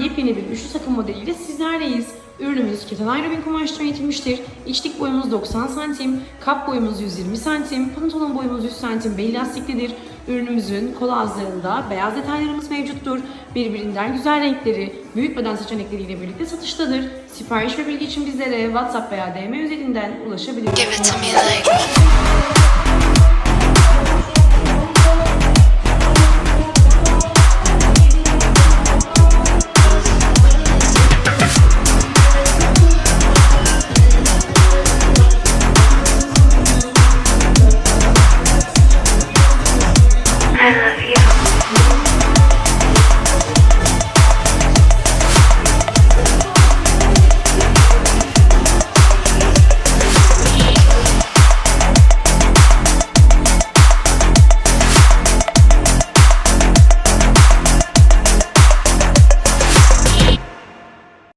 yepyeni bir üçlü takım modeliyle sizlerleyiz. Ürünümüz keten aerobin kumaştan üretilmiştir. İçlik boyumuz 90 santim, kap boyumuz 120 santim, pantolon boyumuz 100 santim ve elastiklidir. Ürünümüzün kol ağızlarında beyaz detaylarımız mevcuttur. Birbirinden güzel renkleri, büyük beden seçenekleriyle birlikte satıştadır. Sipariş ve bilgi için bizlere WhatsApp veya DM üzerinden ulaşabilirsiniz. I love you.